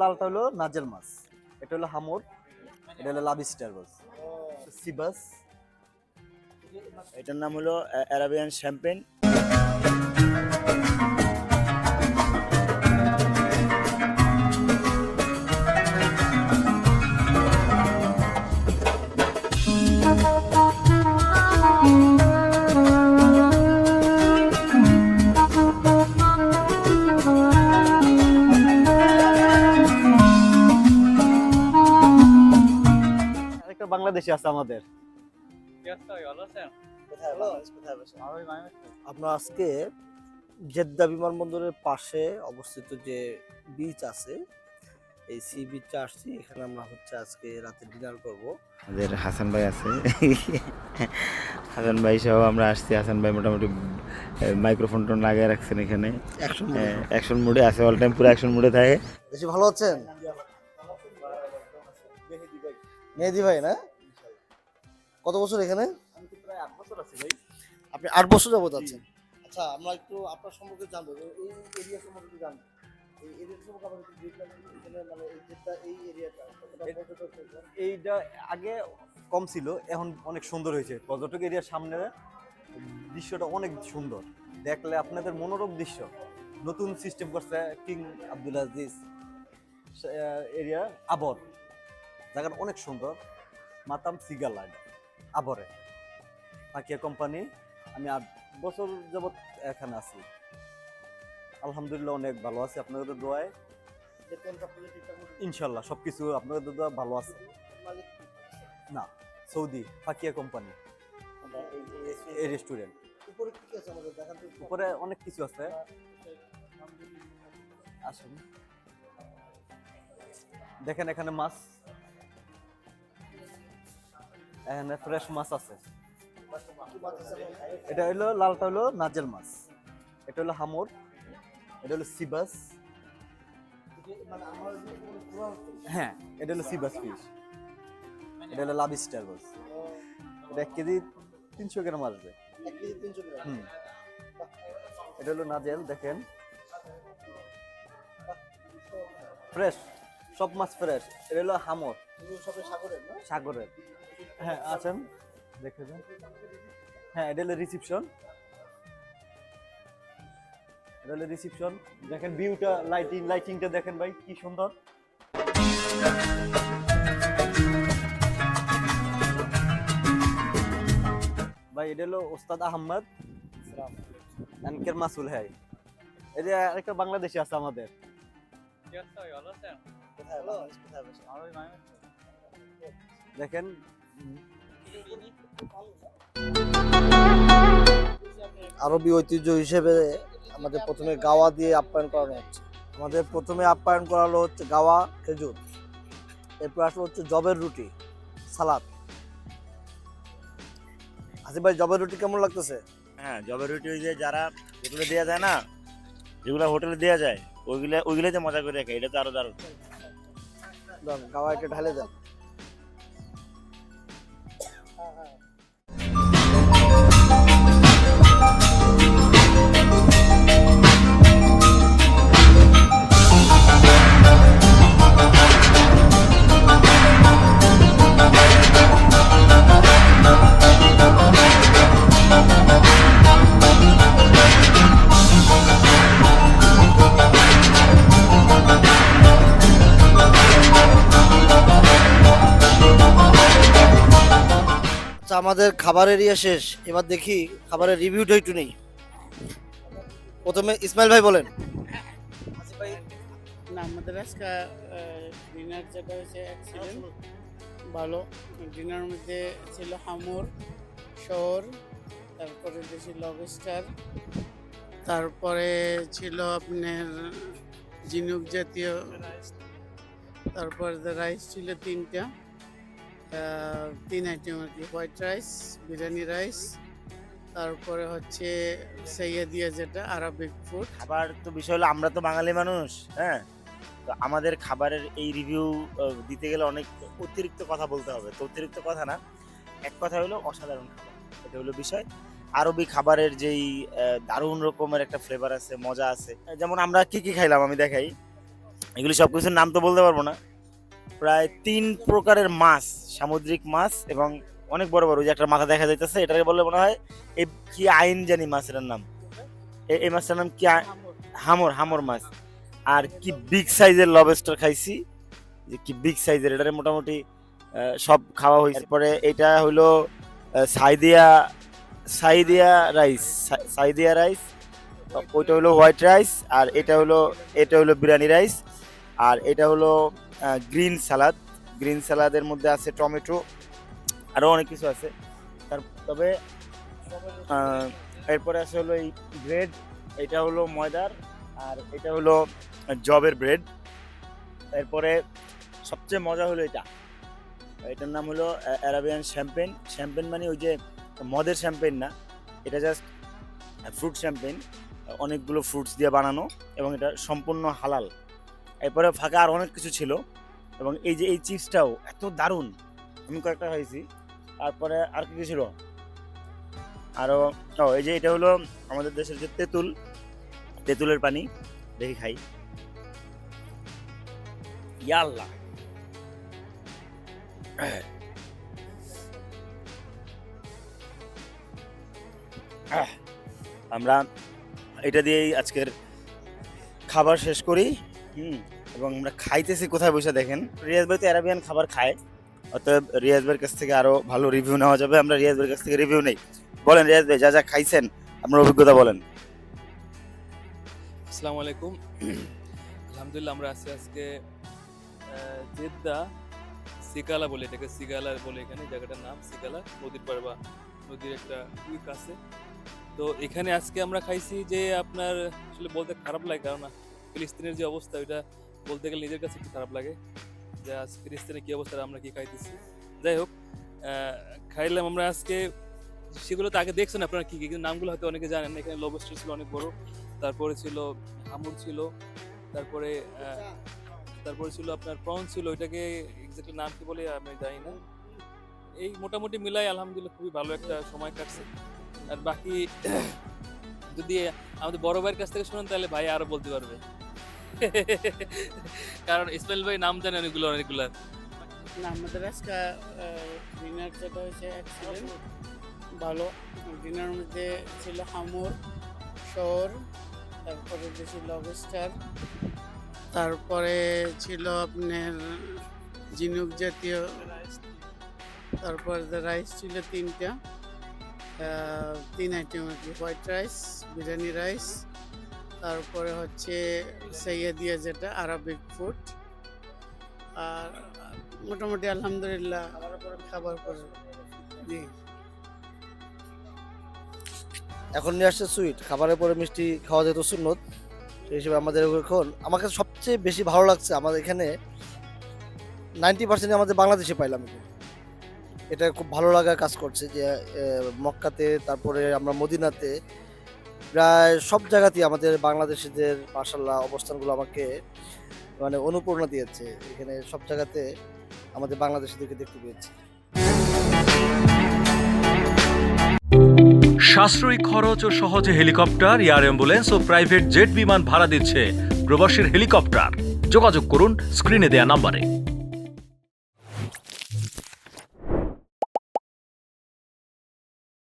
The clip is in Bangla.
লালটা হলো নাজেল মাছ। এটা হলো হামর, এটা হলো লাবিস্টার মাছ সিবাস। এটার নাম হলো অ্যারাবিয়ান শ্যাম্পেন। একটা বাংলাদেশি আছে আমাদের। আমরা আজকে জেদ্দা বিমানবন্দরের পাশে অবস্থিত যে বিচ আছে এই সি বিচে আসছি। এখানে আমরা হচ্ছে আজকে রাতে ডিনার করব। আমাদের হাসান ভাই আছে। হাসান ভাই সহ আমরা আসছি। হাসান ভাই মোটামুটি মাইক্রোফোন টোন লাগিয়ে রাখছেন এখানে। অ্যাকশন অ্যাকশন মুডে আছে। অল টাইম পুরো অ্যাকশন মুডে থাকে। বেশি ভালো আছেন? মেহেদি ভাই না? কত বছর এখানে? প্রায় আট বছর আছে ভাই। আপনি আট বছর যাবত আছেন? আচ্ছা আমরা একটু আপনার সম্পর্কে জানব। এই এরিয়া সম্পর্কে জানব। মানে? এইটা আগে কম ছিল এখন অনেক সুন্দর হয়েছে। পর্যটক এরিয়ার সামনে দৃশ্যটা অনেক সুন্দর। দেখলে আপনাদের মনোরম দৃশ্য। নতুন সিস্টেম করছে কিং আব্দুল আজিজ এরিয়া আবর। জায়গাটা অনেক সুন্দর। মাতাম সিগালাইন আবরে। পাকিয়া কোম্পানি আমি আট বছর যাবত এখানে আছি। আলহামদুলিল্লাহ অনেক ভালো আছি আপনাদের দোয়ায়। ইনশাল্লাহ সবকিছু আপনাদের দোয়া ভালো আছে। না সৌদি ফাকিয়া কোম্পানি এই রেস্টুরেন্ট। উপরে অনেক কিছু আছে। আসুন। দেখেন এখানে মাছ। এখানে ফ্রেশ মাছ আছে? এটা হলো লালটা হলো নাজেল মাছ। এটা হলো হামর, এটা হলো সিবাস। হ্যাঁ এটা হলো সিবাস ফিশ এটা হলো লাবিস্টার মাছ। এটা এক কেজি তিনশো গ্রাম আসবে। হুম। এটা হলো নাজেল, দেখেন। ফ্রেশ সব মাছ ফ্রেশ এটা হলো হামর। সাগরের সাগরের। হ্যাঁ আছেন? দেখে যান। হ্যাঁ এটা হলো রিসিপশন এটা হলো রিসিপশন দেখেন ভিউটা লাইটিং লাইটিংটা দেখেন ভাই কি সুন্দর। ভাই এটা হলো ওস্তাদ আহমদ অ্যানকের মাসুল হ্যাঁ এটা আরেকটা বাংলাদেশি আছে আমাদের। দেখেন আরবি ঐতিহ্য হিসেবে আমাদের প্রথমে গাওয়া দিয়ে আপ্যায়ন করানো হচ্ছে। আমাদের প্রথমে আপ্যায়ন করালো হচ্ছে গাওয়া খেজুর। এরপর আসলো হচ্ছে জবের রুটি সালাদ। আসিফ ভাই জবের রুটি কেমন লাগতেছে? হ্যাঁ জবের রুটি ওই যে যারা হোটেলে দেওয়া যায় না যেগুলো হোটেলে দেওয়া যায় ওইগুলো ওইগুলোতে মজা করে রাখে এটা তো আরও দারুণ। গাওয়া একটা ঢালে দেন আচ্ছা আমাদের খাবারের ইয়ে শেষ, এবার দেখি খাবারের রিভিউটা একটু নেই। প্রথমে ইসমাইল ভাই বলেন। আমাদের আজকে ডিনার যেটা হয়েছে অ্যাক্সিডেন্ট ভালো। ডিনার মধ্যে ছিল হামুর, শহর, তারপরে ছিল লবস্টার তারপরে ছিল আপনার ঝিনুক জাতীয়, তারপরে রাইস ছিল তিনটা। তিন আইটেম আর কি। হোয়াইট রাইস, বিরিয়ানি রাইস, তারপরে হচ্ছে সেইয়া দিয়ে যেটা, আরবিক ফুড খাবার তো বিষয় হলো, আমরা তো বাঙালি মানুষ হ্যাঁ? তো আমাদের খাবারের এই রিভিউ দিতে গেলে অনেক অতিরিক্ত কথা বলতে হবে। তো অতিরিক্ত কথা না, এক কথা হলো অসাধারণ খাবার। এটা হলো বিষয়। আরবি খাবারের যেই দারুণ রকমের একটা ফ্লেভার আছে, মজা আছে। যেমন আমরা কি কি খাইলাম আমি দেখাই। এগুলি সব কিছুর নাম তো বলতে পারব না। প্রায় তিন প্রকারের মাছ, সামুদ্রিক মাছ এবং অনেক বড় বড় যে একটা মাথা দেখা যাইতেছে, এটাকে বললে মনে হয় এই কি আইন জানি মাছের নাম। এই মাছটার নাম কি হামর হামর মাছ। আর কি বিগ সাইজের লবস্টার খাইছি, যে কি বিগ সাইজের এটারে মোটামুটি সব খাওয়া হয়েছে পরে এটা হলো সাইদিয়া সাইদিয়া রাইস সাইদিয়া রাইস ওইটা হলো হোয়াইট রাইস আর এটা হলো এটা হলো বিরিয়ানি রাইস আর এটা হলো গ্রিন সালাদ গ্রিন সালাদের মধ্যে আছে টমেটো আরও অনেক কিছু আছে। তার, তবে এরপরে আছে হলো এই ব্রেড, এটা হলো ময়দার, আর এটা হলো জবের ব্রেড। এরপরে সবচেয়ে মজা হলো এটা। এটার নাম হলো অ্যারাবিয়ান শ্যাম্পেন শ্যাম্পেন মানে ওই যে মদের শ্যাম্পেন না, এটা জাস্ট ফ্রুট শ্যাম্পেন অনেকগুলো ফ্রুটস দিয়ে বানানো, এবং এটা সম্পূর্ণ হালাল। এরপরে ফাঁকা আর অনেক কিছু ছিল। এবং এই যে এই চিপসটাও এত দারুণ। আমি কয়েকটা খাইছি। তারপরে আর কি ছিল? আরও এই যে এটা হলো আমাদের দেশের যে তেঁতুল। তেঁতুলের পানি। দেখি খাই। ইয়াল্লা। আমরা এটা দিয়েই আজকের খাবার শেষ করি। হুম, এবং আমরা খাইতেছি, কোথায় বসে দেখেন। রিয়াজ ভাই তো অ্যারাবিয়ান খাবার খায়, অতএব রিয়াজ ভাইয়ের কাছ থেকে আরও ভালো রিভিউ নেওয়া যাবে। আমরা রিয়াজ ভাইয়ের কাছ থেকে রিভিউ নেই। বলেন রিয়াজ ভাই, যা যা খাইছেন, আপনার অভিজ্ঞতা বলেন। আসসালামু আলাইকুম। আলহামদুলিল্লাহ, আমরা আছি আজকে জেদ্দা সিগালা বলে, এটাকে সিগালা বলে এখানে জায়গাটার নাম সিগালা, নদীর পাড় বা নদীর একটা কুইক আছে। তো এখানে আজকে আমরা খাইছি যে আপনার আসলে বলতে খারাপ লাগে, কারণ ফিলিস্তিনের যে অবস্থা, ওইটা বলতে গেলে নিজের কাছে একটু খারাপ লাগে যে আজ ফিলিস্তিনের কি অবস্থা আমরা কি খাইতেছি। যাই হোক খাইলাম আমরা আজকে। সেগুলো তো আগে দেখছেন আপনারা কি কি, কিন্তু নামগুলো হয়তো অনেকে জানেন। এখানে লবস্টার ছিল অনেক বড়, তারপরে ছিল হামুর ছিল, তারপরে তারপরে ছিল আপনার প্রন ছিল, ওইটাকে এক্স্যাক্টলি নাম কি বলে আমি জানি না। এই মোটামুটি মিলাই আলহামদুলিল্লাহ খুবই ভালো একটা সময় কাটছে। আর বাকি, যদি আমাদের বড় ভাইয়ের কাছ থেকে শুনেন, তাহলে ভাই আরও বলতে পারবে। কারণ ইসমাইল ভাই নাম জানে অনেকগুলো অনেকগুলো। আমাদের আজকে ডিনার যেটা হয়েছে এক্সিলেন্ট ভালো। ডিনার মধ্যে ছিল হামুর শোর তারপরে যে ছিল লবস্টার তারপরে ছিল আপনার ঝিনুক জাতীয় তারপর রাইস ছিল তিনটা। তিন item white rice biryani rice তারপরে হচ্ছে সৈয়দিয়া যেটা আরবিক ফুড। আর মোটামুটি আলহামদুলিল্লাহ খাবার পরে জি। এখন নিয়ে আসছে সুইট। খাবারের পরে মিষ্টি খাওয়া যেত সুন্নত, সেই হিসেবে আমাদের এখন আমাকে সবচেয়ে বেশি ভালো লাগছে আমাদের এখানে নাইনটি পার্সেন্ট আমাদের বাংলাদেশে পাইলাম। এটা খুব ভালো লাগা কাজ করছে যে মক্কাতে, তারপরে আমরা মদিনাতে প্রায় সব জায়গাতেই আমাদের বাংলাদেশিদের মার্শাল্লাহ অবস্থানগুলো আমাকে মানে অনুপ্রেরণা দিয়েছে। এখানে সব জায়গাতে আমাদের বাংলাদেশিদেরকে দেখতে পেয়েছি। সাশ্রয়ী খরচ ও সহজে হেলিকপ্টার, এয়ার অ্যাম্বুলেন্স ও প্রাইভেট জেট বিমান ভাড়া দিচ্ছে প্রবাসীর হেলিকপ্টার। যোগাযোগ করুন স্ক্রিনে দেয়া নাম্বারে।